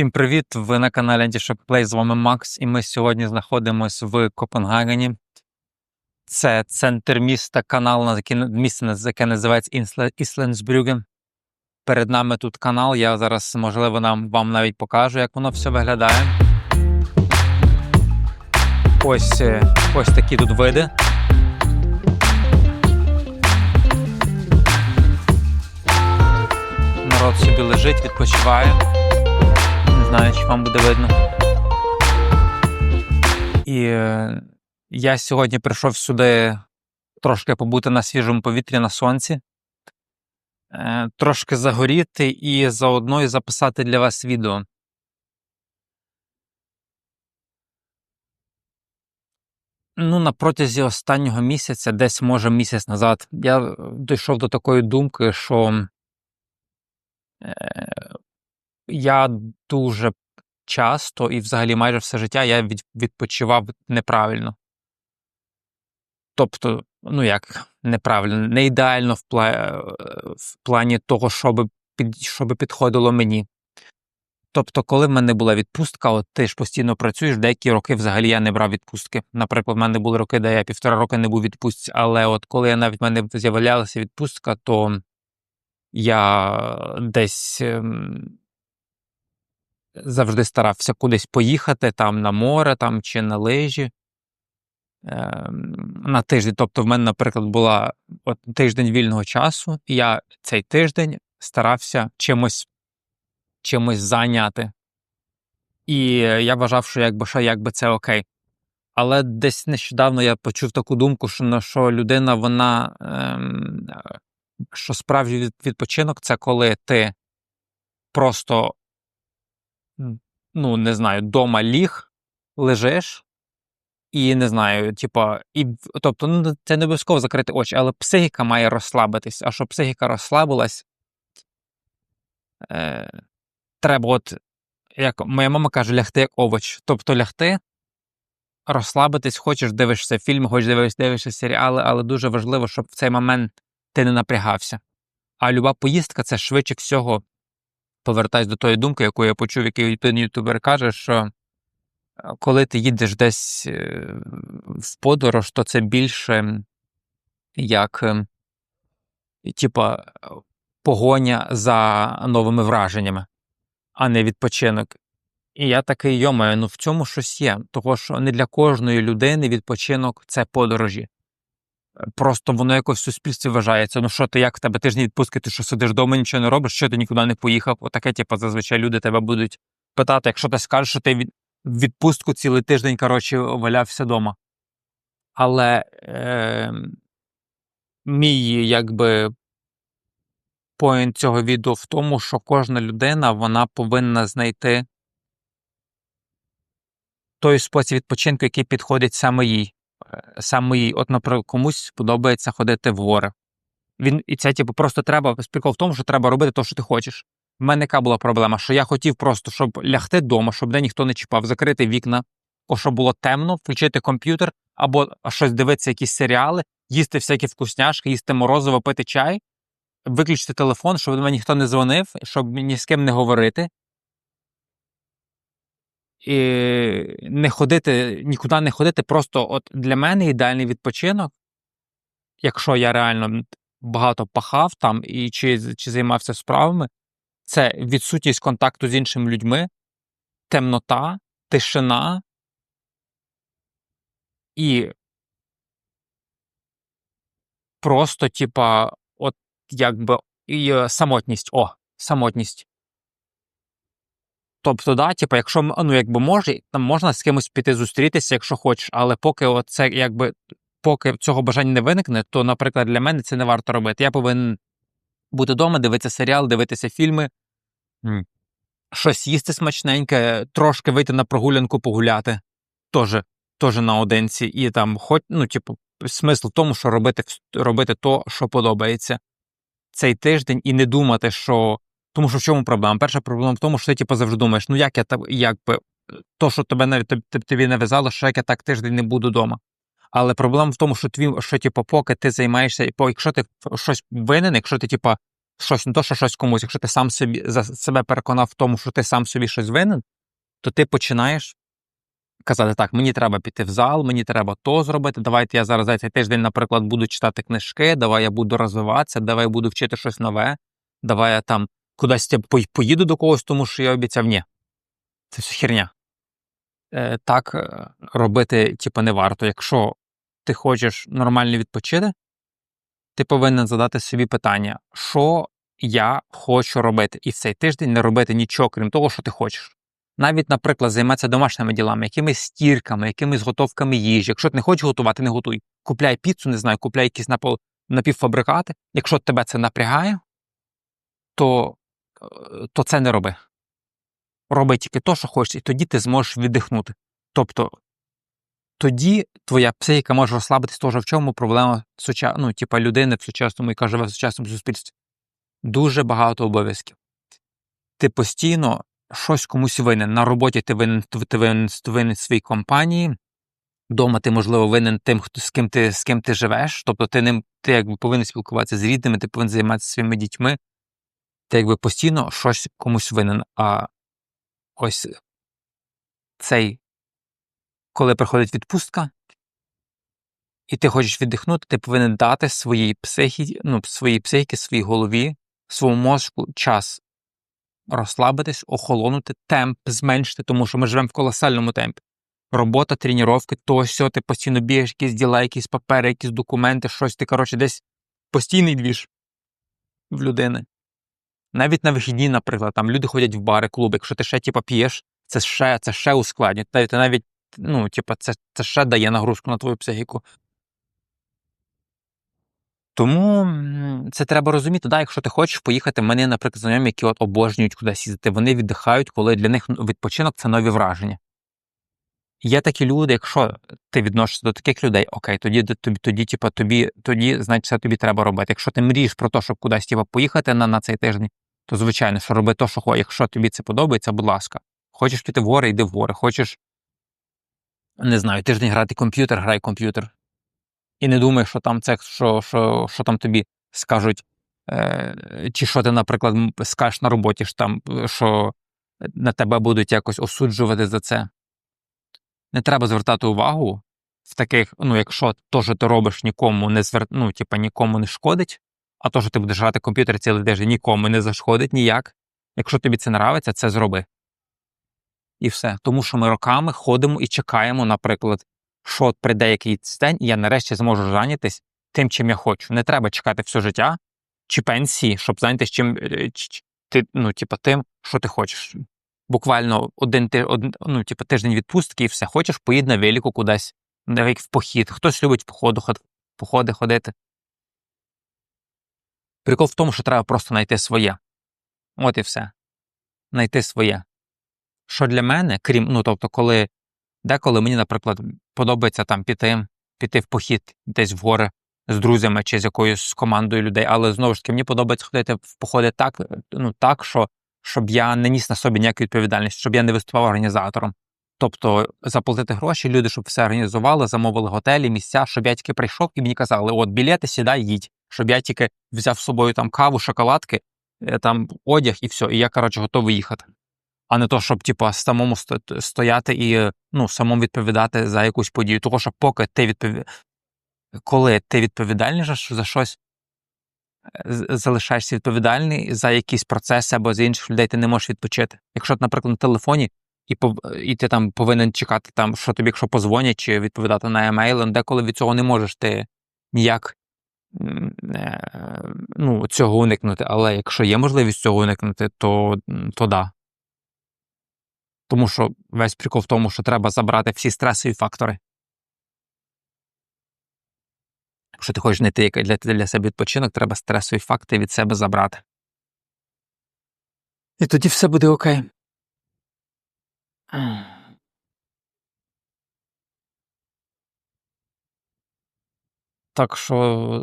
Всім привіт! Ви на каналі Anti-Shop Play, з вами Макс, і ми сьогодні знаходимося в Копенгагені. Це центр міста, канал, на місце, яке називається Іслендсбрюген. Перед нами тут канал. Я зараз, можливо, нам, вам навіть покажу, як воно все виглядає. Ось, е, ось такі тут види. Народ собі лежить, відпочиває. Знаю, чи вам буде видно. І е, я сьогодні прийшов сюди трошки побути на свіжому повітрі на сонці, е, трошки загоріти і заодно і записати для вас відео. Ну, на протязі останнього місяця, десь може місяць назад, я е, дійшов до такої думки, що я дуже часто і взагалі майже все життя я відпочивав неправильно. Тобто, ну як неправильно, не ідеально в, пла... в плані того, щоб, під... щоб підходило мені. Тобто, коли в мене була відпустка, от ти ж постійно працюєш, деякі роки взагалі я не брав відпустки. Наприклад, в мене були роки, де я півтора роки не був відпустці, але от коли я навіть в мене з'являлася відпустка, то я десь ем, завжди старався кудись поїхати там на море там, чи на лижі ем, на тиждень. Тобто, в мене, наприклад, була от тиждень вільного часу, і я цей тиждень старався чимось, чимось зайняти. І я вважав, що якби, що якби це окей. Але десь нещодавно я почув таку думку, що, ну, що людина, вона ем, що справжній відпочинок це коли ти просто, ну, не знаю, дома ліг, лежиш, і не знаю, типа, і тобто, ну, це не обов'язково закрити очі, але психіка має розслабитись. А щоб психіка розслабилась, е, треба, от, як моя мама каже, лягти як овоч. Тобто лягти, розслабитись, хочеш дивишся фільми, хочеш дивишся, дивишся серіали, але дуже важливо, щоб в цей момент ти не напрягався. А люба поїздка це швидше всього. Повертаюсь до тої думки, яку я почув, який один ютубер каже, що е, коли ти їдеш десь е, в подорож, то це більше як ем, типа погоня за новими враженнями, а не відпочинок. І я такий йомаю, ну в цьому щось є. Того, що не для кожної людини відпочинок це подорожі. Просто воно якось в суспільстві вважається. Ну що ти, як в тебе тиждень відпустки, ти що сидиш вдома, нічого не робиш, що ти нікуди не поїхав. Отаке, типу, зазвичай люди тебе будуть питати, якщо ти скажеш, що ти від відпустку цілий тиждень, коротше, валявся вдома. Але е, мій якби поінт цього відео в тому, що кожна людина вона повинна знайти той спосіб відпочинку, який підходить саме їй. Саме їй. От, наприклад, комусь подобається ходити в гори. Він, і це, типу, просто треба. Прикол в тому, що треба робити те, що ти хочеш. В мене яка була проблема, що я хотів просто, щоб лягти вдома, щоб де ніхто не чіпав, закрити вікна, о, щоб було темно, включити комп'ютер або щось дивитися, якісь серіали, їсти всякі вкусняшки, їсти морозиво, пити чай, виключити телефон, щоб до мене ніхто не дзвонив, щоб ні з ким не говорити. І не ходити, нікуди не ходити. Просто от для мене ідеальний відпочинок, якщо я реально багато пахав там і чи, чи займався справами, це відсутність контакту з іншими людьми, темнота, тишина і просто, типа, от якби і е, самотність. О, самотність. Тобто, да, типу, якщо ну, якби може, там можна з кимось піти зустрітися, якщо хочеш, але поки це якби поки цього бажання не виникне, то, наприклад, для мене це не варто робити. Я повинен бути вдома, дивитися серіал, дивитися фільми, м, щось їсти смачненьке, трошки вийти на прогулянку, погуляти, теж, теж наодинці, і там, хоч, ну, типу, смисл в тому, що робити, робити то, що подобається цей тиждень, і не думати, що. Тому що в чому проблема? Перша проблема в тому, що ти типу, завжди думаєш, ну як я так, якби то, що тебе навіть тоб- тоб- тобі нав'язало, що як я так тиждень не буду вдома. Але проблема в тому, що твій, що типу, поки ти займаєшся, і якщо ти щось винен, якщо ти, типу, щось не то, що щось комусь, якщо ти сам собі за себе переконав в тому, що ти сам собі щось винен, то ти починаєш казати: так, мені треба піти в зал, мені треба то зробити. Давайте я зараз за цей тиждень, наприклад, буду читати книжки, давай я буду розвиватися, давай я буду вчити щось нове, давай я там кудись по- поїду до когось, тому що я обіцяв. Ні. Це все херня. Е, так е, робити, типу, не варто. Якщо ти хочеш нормально відпочити, ти повинен задати собі питання, що я хочу робити, і в цей тиждень не робити нічого, крім того, що ти хочеш. Навіть, наприклад, займатися домашніми ділами, якимись стірками, якимись готовками їжі. Якщо ти не хочеш готувати, не готуй. Купляй піцу, не знаю, купляй якісь напівфабрикати. Якщо тебе це напрягає, то, то це не роби. Роби тільки то, що хочеш, і тоді ти зможеш віддихнути. Тобто тоді твоя психіка може розслабитись теж в чому проблема суча... ну, типа людини в сучасному, яка живе в сучасному суспільстві. Дуже багато обов'язків. Ти постійно щось комусь винен. На роботі ти винен, ти винен, ти винен своїй компанії, вдома ти, можливо, винен тим, хто, з, ким ти, з ким ти живеш. Тобто ти, ним, ти якби повинен спілкуватися з рідними, ти повинен займатися своїми дітьми. Ти якби постійно щось комусь винен. А ось цей коли приходить відпустка, і ти хочеш віддихнути, ти повинен дати своїй психі, ну, своїй психіці, своїй голові, своєму мозку час розслабитись, охолонути, темп зменшити, тому що ми живемо в колосальному темпі. Робота, тренування, то сьо, ти постійно бігаєш, якісь діла, якісь папери, якісь документи, щось ти, коротше, десь постійний двіж в людини. Навіть на вихідні, наприклад, там люди ходять в бари, клуби, якщо ти ще типу, п'єш, це ще, це ще ускладнює. Ти навіть ну, типу, це, це ще дає нагрузку на твою психіку. Тому це треба розуміти, да, якщо ти хочеш поїхати, мене, наприклад, знайомі, які от обожнюють кудись їздити, вони віддихають, коли для них ну, відпочинок це нові враження. Є такі люди, якщо ти відносишся до таких людей, окей, тоді тобі, тоді, типа, тобі, тоді, значить, це тобі треба робити. Якщо ти мрієш про те, щоб кудись типа, поїхати на, на цей тиждень, то звичайно, що роби те, що хочеш. Якщо тобі це подобається, будь ласка. Хочеш піти в гори, йди в гори. Хочеш не знаю, тиждень грати комп'ютер, грай комп'ютер. І не думай, що там це, що, що, що там тобі скажуть, е, чи що ти, наприклад, скажеш на роботі, що, там, що на тебе будуть якось осуджувати за це. Не треба звертати увагу в таких, ну, якщо то, що ти робиш, нікому не звер... ну, типа, нікому не шкодить, а то, що ти будеш грати комп'ютер цілий тиждень, нікому не зашкодить ніяк. Якщо тобі це нравиться, це зроби і все. Тому що ми роками ходимо і чекаємо, наприклад, що от прийде якийсь день, і я нарешті зможу зайнятися тим, чим я хочу. Не треба чекати все життя чи пенсії, щоб зайнятися чим е, ти, ну, типу, тим, що ти хочеш. Буквально один, ну, типу, тиждень відпустки і все. Хочеш, поїдь на велику кудись, навіть в похід. Хтось любить в походу, ход- походи ходити. Прикол в тому, що треба просто знайти своє. От і все. Знайти своє що для мене, крім, ну тобто, коли деколи мені, наприклад, подобається там піти, піти в похід десь в гори з друзями чи з якоюсь командою людей, але знову ж таки мені подобається ходити в походи так, ну так, що щоб я не ніс на собі ніяку відповідальність, щоб я не виступав організатором. Тобто заплатити гроші, люди, щоб все організували, замовили готелі, місця, щоб я тільки прийшов і мені казали, от білети, сідай, їдь, щоб я тільки взяв з собою там каву, шоколадки, е, там одяг і все, і я, коротше, готовий їхати а не то, щоб типу, самому стояти і ну, самому відповідати за якусь подію. Тому що поки ти відпові... коли ти відповідальний за щось, залишаєшся відповідальний за якісь процеси або за інших людей, ти не можеш відпочити. Якщо ти, наприклад, на телефоні, і, і ти там повинен чекати, там, що тобі, якщо позвонять, чи відповідати на емейл, деколи від цього не можеш ти ніяк е, ну, цього уникнути. Але якщо є можливість цього уникнути, то, то да. Тому що весь прикол в тому, що треба забрати всі стресові фактори. Якщо ти хочеш знайти який для, для себе відпочинок, треба стресові факти від себе забрати. І тоді все буде окей. Так що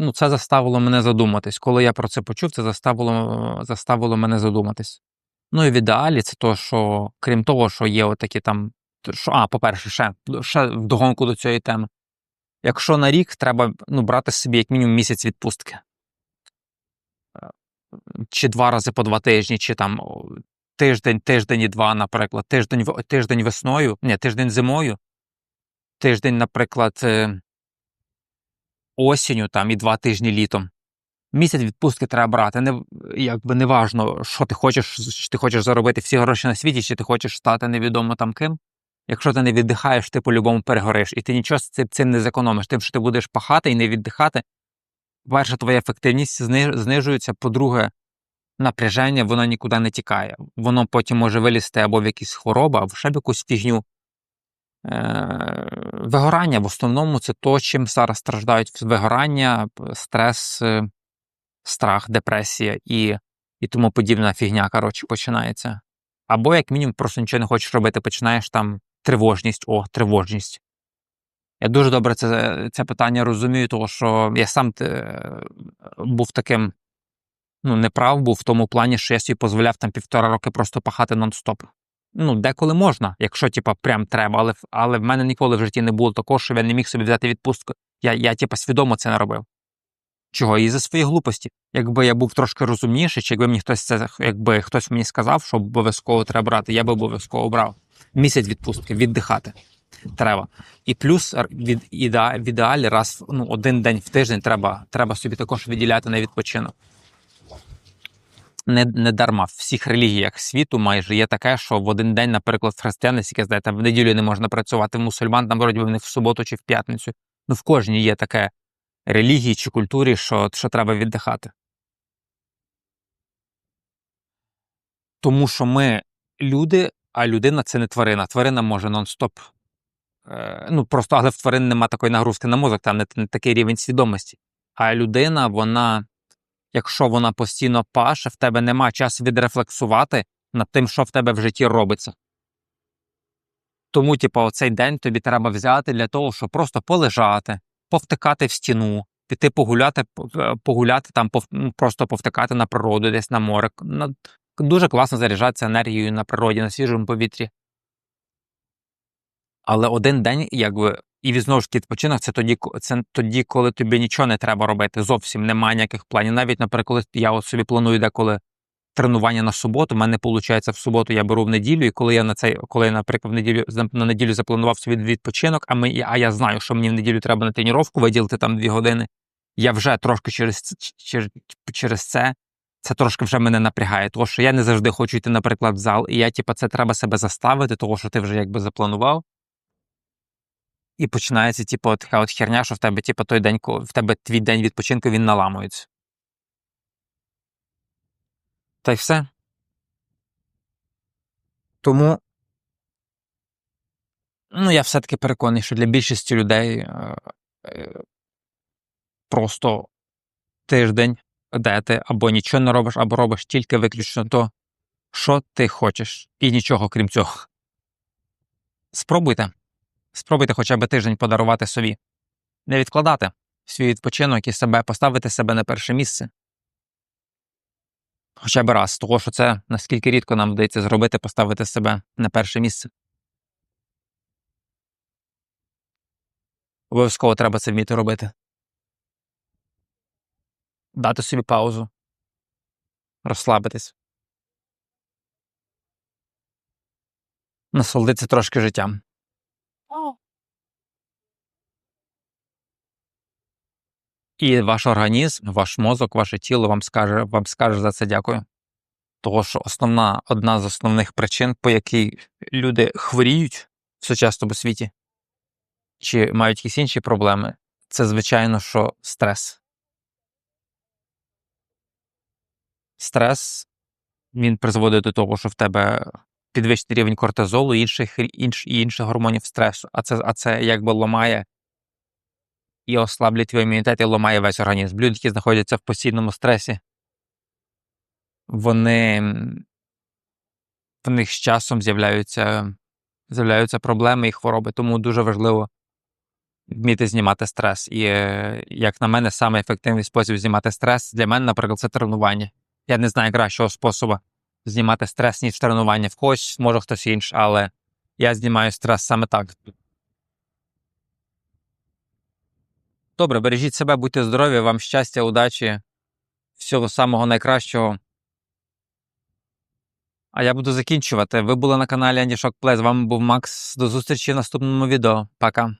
ну, це заставило мене задуматись. Коли я про це почув, це заставило, заставило мене задуматись. Ну і в ідеалі це то, що крім того, що є отакі там. Що, а, по-перше, ще, ще вдогонку до цієї теми. Якщо на рік треба ну, брати собі як мінімум місяць відпустки. чи два рази по два тижні, чи там тиждень, тиждень і два, наприклад, тиждень, тиждень весною, ні, тиждень зимою, тиждень, наприклад, е, осінню там, і два тижні літом. Місяць відпустки треба брати. Не, якби не важно, що ти хочеш, чи ти хочеш заробити всі гроші на світі, чи ти хочеш стати невідомо там ким. Якщо ти не віддихаєш, ти по-любому перегориш, і ти нічого з цим- не зекономиш. Тим, що ти будеш пахати і не віддихати, перше, твоя ефективність знижується, по-друге, напряження воно нікуди не тікає. Воно потім може вилізти або в якісь хвороби, або ще в якусь фігню. Е, Вигорання в основному це то, чим зараз страждають вигорання, стрес, е, страх, депресія і, і тому подібна фігня, коротше, починається. Або, як мінімум, просто нічого не хочеш робити, починаєш там тривожність, о, тривожність. Я дуже добре це, це питання розумію, тому що я сам е, був таким, ну, неправ був в тому плані, що я собі дозволяв там півтора роки просто пахати нон-стоп. Ну, деколи можна, якщо, типа, прям треба, але, але в мене ніколи в житті не було такого, що я не міг собі взяти відпустку. Я, я типа, свідомо це не робив. Чого? І за свої глупості. Якби я був трошки розумніший, чи якби мені хтось це, якби хтось мені сказав, що обов'язково треба брати, я би обов'язково брав. Місяць відпустки, віддихати. Треба. І плюс від, іде- в ідеалі раз ну, один день в тиждень треба, треба собі також виділяти на відпочинок. Не, не дарма в всіх релігіях світу майже є таке, що в один день, наприклад, в християнстві, знаєте, в неділю не можна працювати, в мусульман там вроді би не в суботу чи в п'ятницю. Ну, в кожній є таке релігії чи культурі, що, що треба віддихати. Тому що ми люди, а людина це не тварина. Тварина може нон-стоп. Е, ну просто, але в тварин нема такої нагрузки на мозок, там не, не такий рівень свідомості. А людина, вона, якщо вона постійно паше, в тебе нема часу відрефлексувати над тим, що в тебе в житті робиться. Тому, типу, оцей день тобі треба взяти для того, щоб просто полежати, повтикати в стіну, піти погуляти, е, погуляти там, ну, просто повтикати на природу, десь на море. Дуже класно заряджатися енергією на природі, на свіжому повітрі. Але один день, якби, і знову ж таки відпочинок, це тоді, це тоді, коли тобі нічого не треба робити, зовсім немає ніяких планів. Навіть, наприклад, коли я от собі планую деколи тренування на суботу, в мене виходить в суботу, я беру в неділю, і коли я на цей, коли я, наприклад, в неділю на неділю запланував собі відпочинок, а ми, а я знаю, що мені в неділю треба на тренування виділити там дві години. Я вже трошки через, через, через це. Це трошки вже мене напрягає, тому що я не завжди хочу йти, наприклад, в зал, і я, типу, це треба себе заставити, того, що ти вже якби запланував. І починається, типу, така от херня, що в тебе, типу, той день, в тебе твій день відпочинку він наламується. Та й все. Тому, ну, я все-таки переконаний, що для більшості людей е, е, просто тиждень, де ти або нічого не робиш, або робиш тільки виключно то, що ти хочеш, і нічого крім цього. Спробуйте. Спробуйте хоча б тиждень подарувати собі. Не відкладати свій відпочинок і себе, поставити себе на перше місце. Хоча б раз, того, що це наскільки рідко нам вдається зробити, поставити себе на перше місце. Обов'язково треба це вміти робити. Дати собі паузу, розслабитись, насолодитися трошки життям. І ваш організм, ваш мозок, ваше тіло вам скаже, вам скаже за це дякую. Того, що основна, одна з основних причин, по якій люди хворіють в сучасному світі, чи мають якісь інші проблеми, це звичайно, що стрес. Стрес він призводить до того, що в тебе підвищений рівень кортизолу і інших, інш, інших гормонів стресу, а це, а це якби ламає і ослаблює твій імунітет і ламає весь організм. Люди, які знаходяться в постійному стресі, вони в них з часом з'являються, з'являються проблеми і хвороби. Тому дуже важливо вміти знімати стрес. І, е, як на мене, саме ефективний спосіб знімати стрес для мене, наприклад, це тренування. Я не знаю кращого способу знімати стрес, ніж тренування в когось, може хтось інший, але я знімаю стрес саме так. Добре, бережіть себе, будьте здорові, вам щастя, удачі, Всього самого найкращого. А я буду закінчувати. Ви були на каналі Andy Плей. З вами був Макс. До зустрічі в наступному відео. Пока.